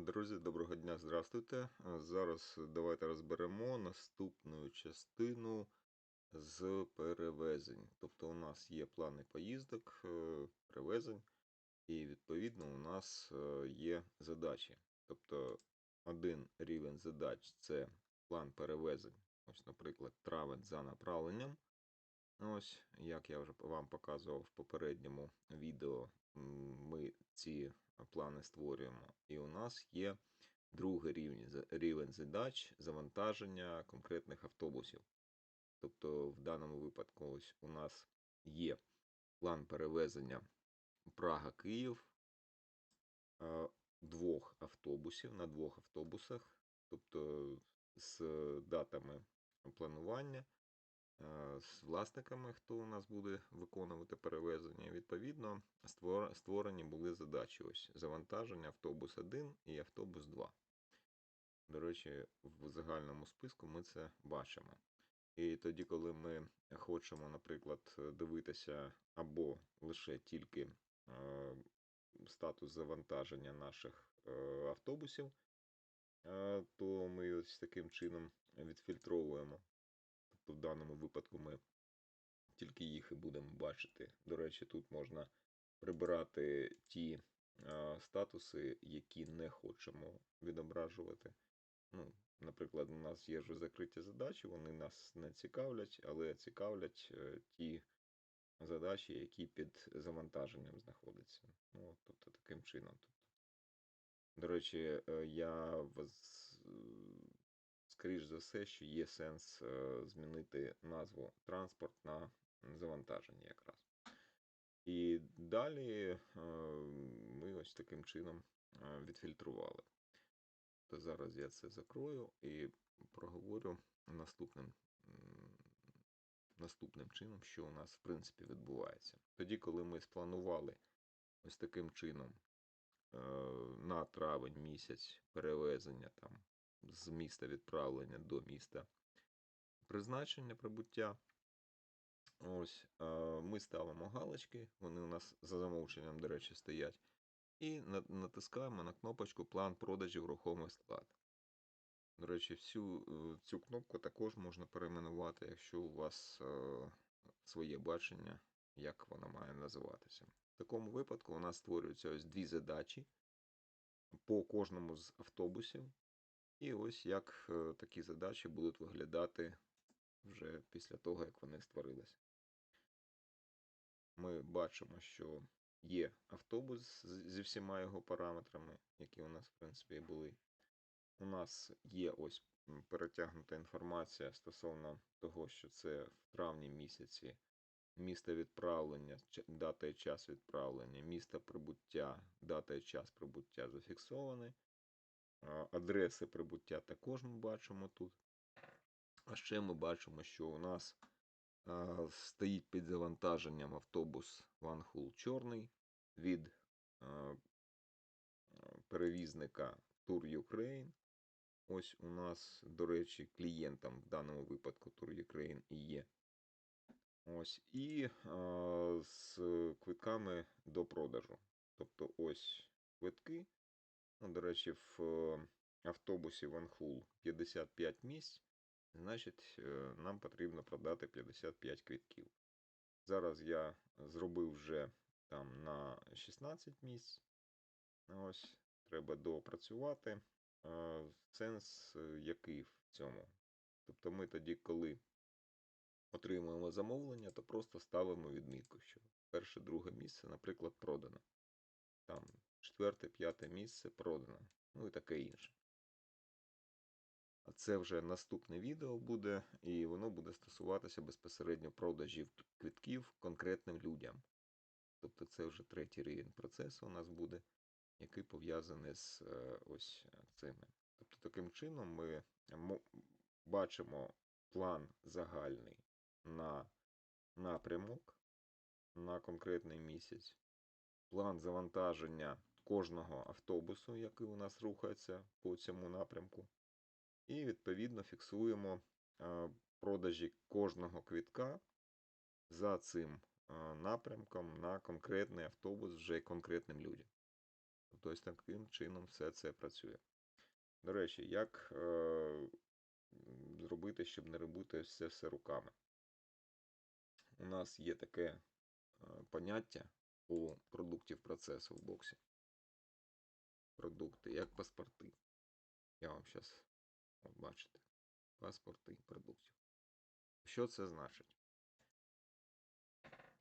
Друзі, доброго дня, здравствуйте. Зараз давайте розберемо наступну частину з перевезень. Тобто у нас є плани поїздок, е, перевезень, і відповідно у нас е, є задачі. Тобто один рівень задач це план перевезень. Ось, наприклад, травень за направленням. Ось, як я вже вам показував в попередньому відео, ми ці плани створюємо. І у нас є другий рівень, рівень задач завантаження конкретних автобусів. Тобто, в даному випадку ось у нас є план перевезення Прага-Київ двох автобусів на двох автобусах, тобто з датами планування з власниками, хто у нас буде виконувати перевезення. Відповідно, створені були задачі. Ось завантаження автобус 1 і автобус 2. До речі, в загальному списку ми це бачимо. І тоді, коли ми хочемо, наприклад, дивитися або лише тільки е, статус завантаження наших е, автобусів, е, то ми ось таким чином відфільтровуємо. В даному випадку ми тільки їх і будемо бачити. До речі, тут можна прибирати ті статуси, які не хочемо відображувати. Ну, наприклад, у нас є вже закриті задачі, вони нас не цікавлять, але цікавлять е, ті задачі, які під завантаженням знаходяться. Ну, тобто таким чином. До речі, е, я вас, е, скоріш за все, що є сенс е, змінити назву транспорт на завантаження якраз. І далі е, ми ось таким чином е, відфільтрували. То зараз я це закрою і проговорю наступним, наступним чином, що у нас в принципі відбувається. Тоді, коли ми спланували ось таким чином на травень місяць перевезення там з міста відправлення до міста призначення прибуття. Ось ми ставимо галочки, вони у нас за замовченням, до речі, стоять. І натискаємо на кнопочку План продажів рухомий склад. До речі, всю е, цю кнопку також можна перейменувати, якщо у вас е, своє бачення, як вона має називатися. В такому випадку у нас створюються ось дві задачі по кожному з автобусів. І ось як е, такі задачі будуть виглядати вже після того, як вони створилися. Ми бачимо, що є автобус зі всіма його параметрами, які у нас, в принципі, і були. У нас є ось перетягнута інформація стосовно того, що це в травні місяці місто відправлення, дата і час відправлення, місто прибуття, дата і час прибуття зафіксовані. Адреси прибуття також ми бачимо тут. А ще ми бачимо, що у нас стоїть під завантаженням автобус Ванхул Чорний від перевізника Tour Ukraine. Ось у нас, до речі, клієнтом в даному випадку Tour Ukraine і є. Ось, і а, з квитками до продажу. Тобто ось квитки. Ну, до речі, в е, автобусі Ванхул 55 місць. Значить, е, нам потрібно продати 55 квитків. Зараз я зробив вже там на 16 місць. Ось, треба доопрацювати. Е, Сенс е, який в цьому? Тобто ми тоді, коли отримуємо замовлення, то просто ставимо відмітку, що перше, друге місце, наприклад, продано. Там четверте, п'яте місце продано. Ну і таке інше. А це вже наступне відео буде, і воно буде стосуватися безпосередньо продажів квитків конкретним людям. Тобто це вже третій рівень процесу у нас буде, який пов'язаний з е, ось цими. Тобто таким чином ми бачимо план загальний на напрямок на конкретний місяць, план завантаження кожного автобусу, який у нас рухається по цьому напрямку. І відповідно фіксуємо продажі кожного квітка за цим напрямком на конкретний автобус вже конкретним людям. Тобто таким чином все це працює. До речі, як е, зробити, щоб не робити все все руками? У нас є таке е, поняття у продуктів процесу в боксі. Продукти, як паспорти. Я вам зараз бачите. Паспорти продуктів. Що це значить?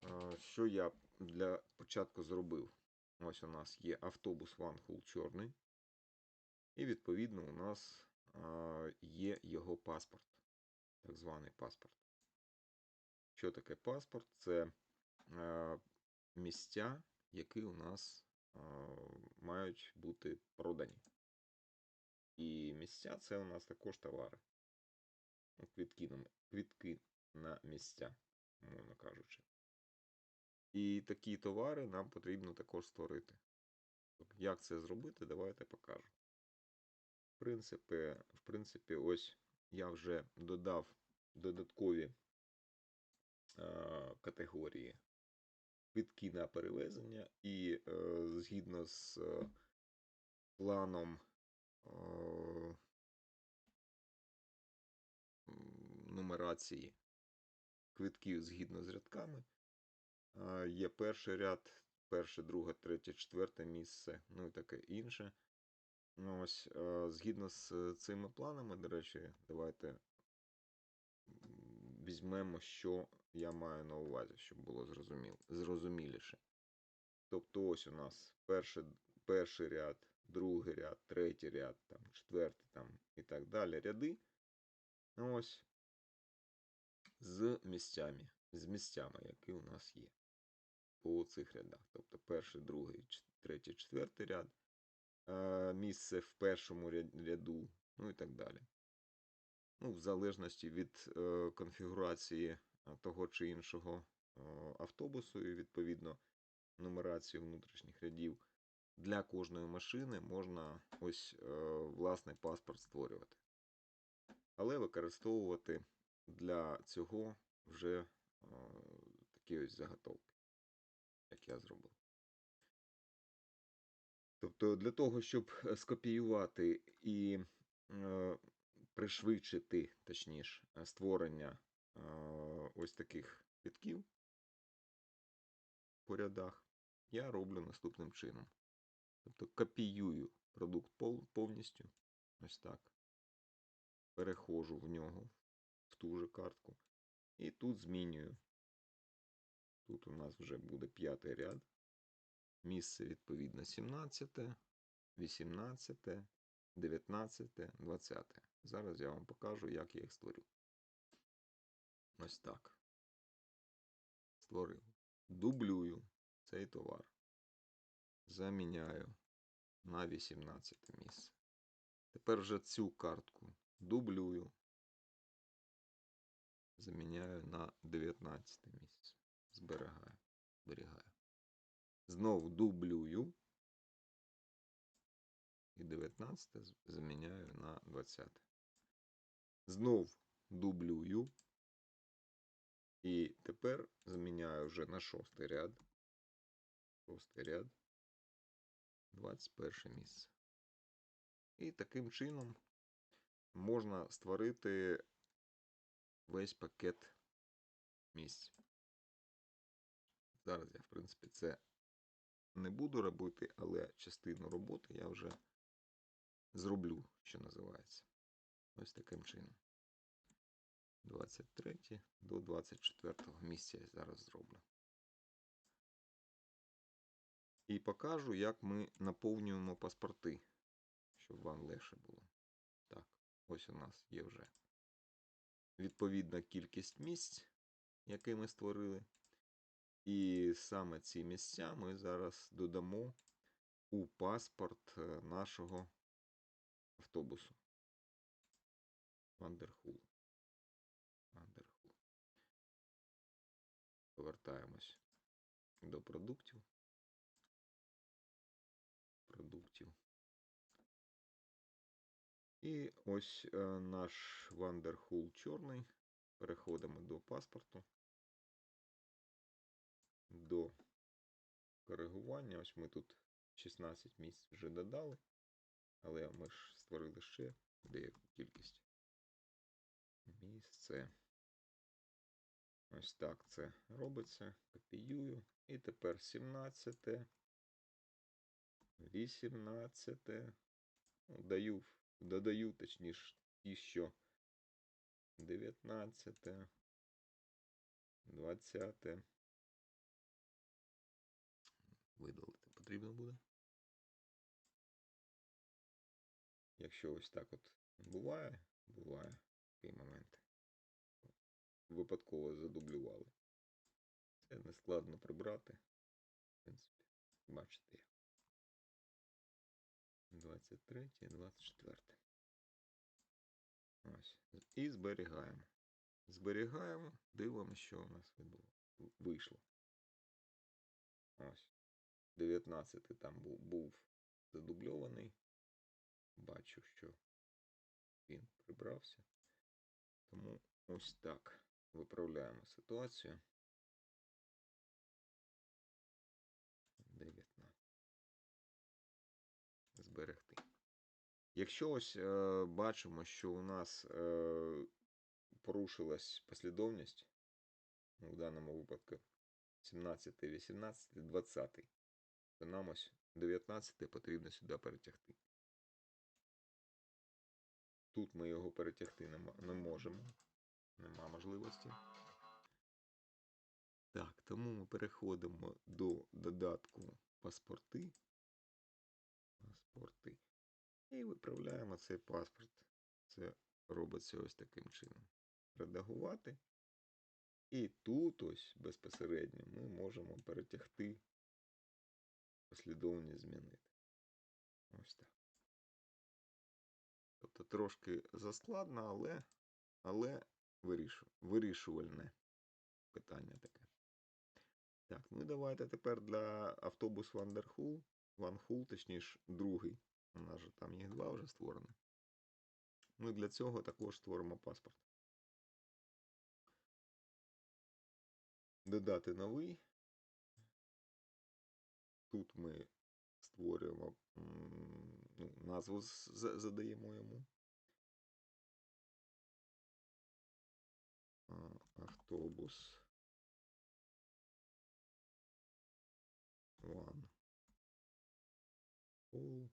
Е, Що я для початку зробив? Ось у нас є автобус Ванхул чорний. І відповідно у нас е, є його паспорт, так званий паспорт. Що таке паспорт? Це е, місця, які у нас е, мають бути продані. І місця це у нас також товари. Ну, Квітки на, квітки на місця, мовно кажучи. І такі товари нам потрібно також створити. Як це зробити, давайте покажу. В принципі, в принципі, ось я вже додав додаткові е, категорії квитки на перевезення, і е, згідно з е, планом е, нумерації квитків згідно з рядками, е, є перший ряд, перше, друге, третє, четверте місце, ну і таке інше. Ну, ось, е, згідно з цими планами, до речі, давайте візьмемо, що я маю на увазі, щоб було зрозуміліше. Тобто ось у нас перший, перший ряд, другий ряд, третій ряд, там, четвертий там, і так далі ряди. Ось з місцями, з місцями, які у нас є по цих рядах. Тобто перший, другий, третій, четвертий ряд, е, місце в першому ряду, ну і так далі. Ну, в залежності від е, конфігурації того чи іншого автобусу і відповідно нумерацію внутрішніх рядів, для кожної машини можна ось е, власний паспорт створювати. Але використовувати для цього вже е, такі ось заготовки, як я зробив. Тобто для того, щоб е, скопіювати і пришвидшити, точніше, створення ось таких квитків по рядах, я роблю наступним чином. Тобто копіюю продукт повністю, ось так. Переходжу в нього, в ту же картку. І тут змінюю. Тут у нас вже буде п'ятий ряд. Місце відповідно 17, 18, 19, 20. Зараз я вам покажу, як я їх створю. Ось так. Створив. Дублюю цей товар. Заміняю на 18 місце. Тепер вже цю картку дублюю. Заміняю на 19 місце. Зберігаю. Зберігаю. Знову дублюю. І 19 заміняю на 20. Знов дублюю. І тепер заміняю вже на шостий ряд. Шостий ряд. 21 місце. І таким чином можна створити весь пакет місць. Зараз я, в принципі, це не буду робити, але частину роботи я вже зроблю, що називається. Ось таким чином. 23 до 24 місця я зараз зроблю. І покажу, як ми наповнюємо паспорти, щоб вам легше було. Так, ось у нас є вже відповідна кількість місць, які ми створили. І саме ці місця ми зараз додамо у паспорт е, нашого автобусу. Вандерхул. Вандерхул. Повертаємось до продуктів. Продуктів. І ось е, наш Вандерхул чорний. Переходимо до паспорту. До коригування. Ось ми тут 16 місць вже додали, але ми ж створили ще деяку кількість. Місце. Ось так це робиться. Копіюю. І тепер 17, 18. Ну, Даю, додаю, точніше, ті, що 19, 20. Видалити потрібно буде. Якщо ось так от буває, буває такий момент. Випадково задублювали. Це не складно прибрати. В принципі, бачите як. 23, 24. Ось. І зберігаємо. Зберігаємо, дивимося, що у нас. Вийшло. Ось. 19 там був, був задубльований. Бачу, що він прибрався. Тому ось так виправляємо ситуацію. 19. Зберегти. Якщо ось е, бачимо, що у нас е, порушилась послідовність, ну, в даному випадку 17, 18, 20, то нам ось 19 потрібно сюди перетягти. Тут ми його перетягти не, можемо. Нема можливості. Так, тому ми переходимо до додатку паспорти. Паспорти. І виправляємо цей паспорт. Це робиться ось таким чином. Редагувати. І тут ось безпосередньо ми можемо перетягти послідовність змінити. Ось так. Тобто трошки заскладно, але, але вирішу, вирішувальне питання таке. Так, ну і давайте тепер для автобус Вандерхул, Ванхул, точніше, другий. У нас же там їх два вже створено. Ми для цього також створимо паспорт. Додати новий. Тут ми створюємо ну, назву задаємо йому. Автобус. One. All.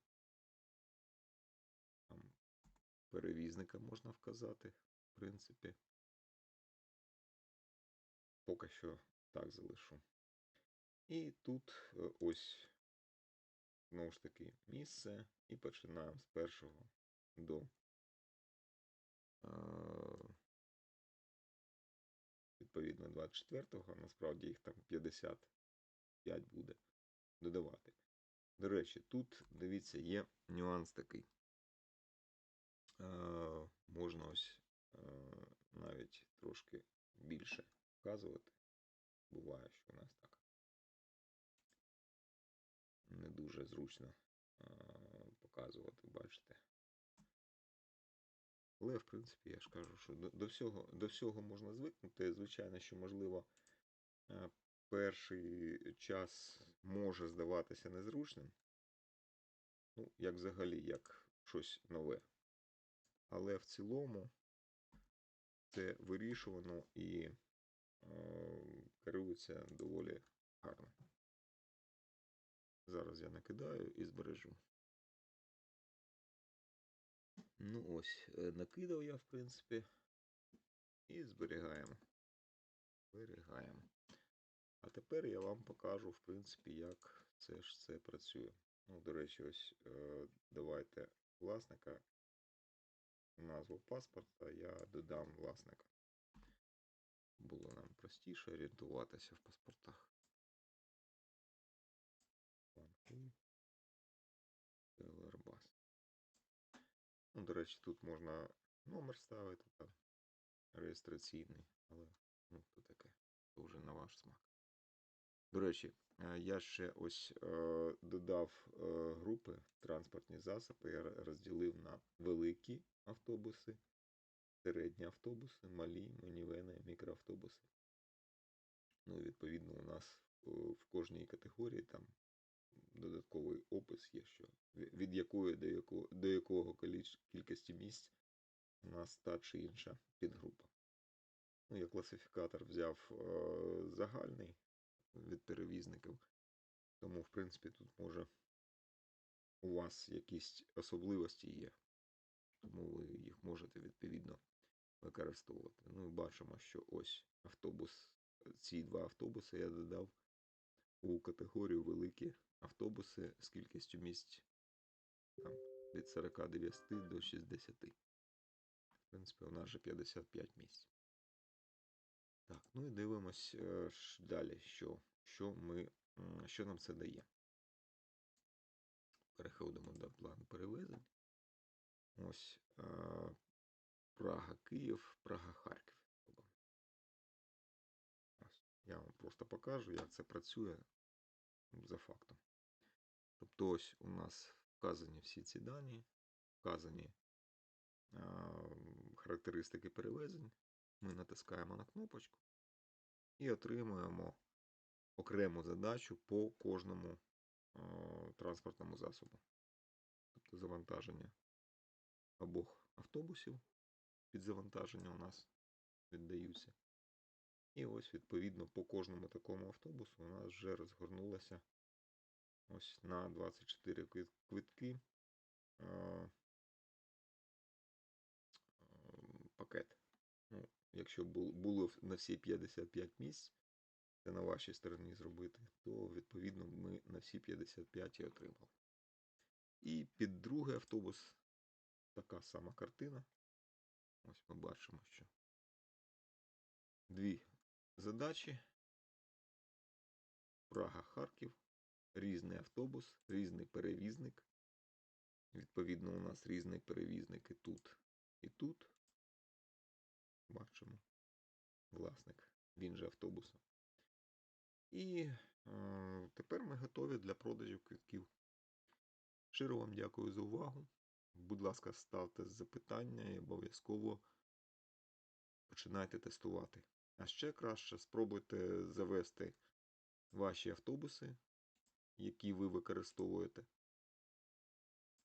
Там перевізника можна вказати, в принципі. Поки що так залишу. І тут е, ось знову ж таки місце. І починаємо з першого до відповідно 24-го. Насправді їх там 55 буде додавати. До речі, тут, дивіться, є нюанс такий. Е, можна ось е, навіть трошки більше вказувати. Буває, що у нас так не дуже зручно е, показувати, бачите. Але, в принципі, я ж кажу, що до, до, всього, до всього можна звикнути. Звичайно, що, можливо, е, перший час може здаватися незручним. Ну, як взагалі, як щось нове. Але в цілому це вирішувано і е, керується доволі гарно. Зараз я накидаю і збережу. Ну ось, е, накидав я, в принципі, і зберігаємо. Зберігаємо. А тепер я вам покажу, в принципі, як це ж це працює. Ну, до речі, ось е, давайте власника, назву паспорта, я додам власника. Було нам простіше орієнтуватися в паспортах. Ну, до речі, тут можна номер ставити там реєстраційний, але ну, то таке, то вже на ваш смак. До речі, е, я ще ось е, додав е, групи транспортні засоби, я розділив на великі автобуси, середні автобуси, малі, мінівени, мікроавтобуси. Ну, відповідно, у нас е, в кожній категорії там додатковий опис є, що від якої до якого, до якого кількості місць у нас та чи інша підгрупа. Ну, я класифікатор взяв е, загальний від перевізників, тому, в принципі, тут може у вас якісь особливості є, тому ви їх можете відповідно використовувати. Ну бачимо, що ось автобус, ці два автобуси я додав у категорію великі автобуси з кількістю місць там, від 49 до 60. В принципі, у нас же 55 місць. Так, ну і дивимось е, далі, що, що, ми, що нам це дає. Переходимо до плану перевезень. Ось е, Прага, я вам просто покажу, як це працює за фактом. Тобто ось у нас вказані всі ці дані, вказані е, характеристики перевезень. Ми натискаємо на кнопочку і отримуємо окрему задачу по кожному е, транспортному засобу. Тобто завантаження обох автобусів під завантаження у нас віддаються. І ось, відповідно, по кожному такому автобусу у нас вже розгорнулося ось на 24 квитки е, е, пакет. Ну, якщо було на всі 55 місць, це на вашій стороні зробити, то відповідно ми на всі 55 і отримали. І під другий автобус така сама картина. Ось ми бачимо, що дві задачі. Прага, Харків, різний автобус, різний перевізник. Відповідно, у нас різний перевізник і тут, і тут. Бачимо власник, він же автобуса. І е, тепер ми готові для продажу квитків. Щиро вам дякую за увагу. Будь ласка, ставте запитання і обов'язково починайте тестувати. А ще краще спробуйте завести ваші автобуси, які ви використовуєте.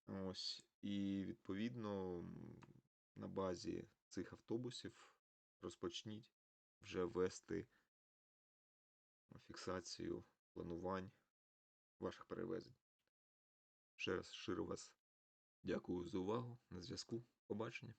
Ось, і відповідно на базі цих автобусів розпочніть вже вести фіксацію планувань ваших перевезень. Ще раз щиро вас дякую за увагу. На зв'язку. Побачення.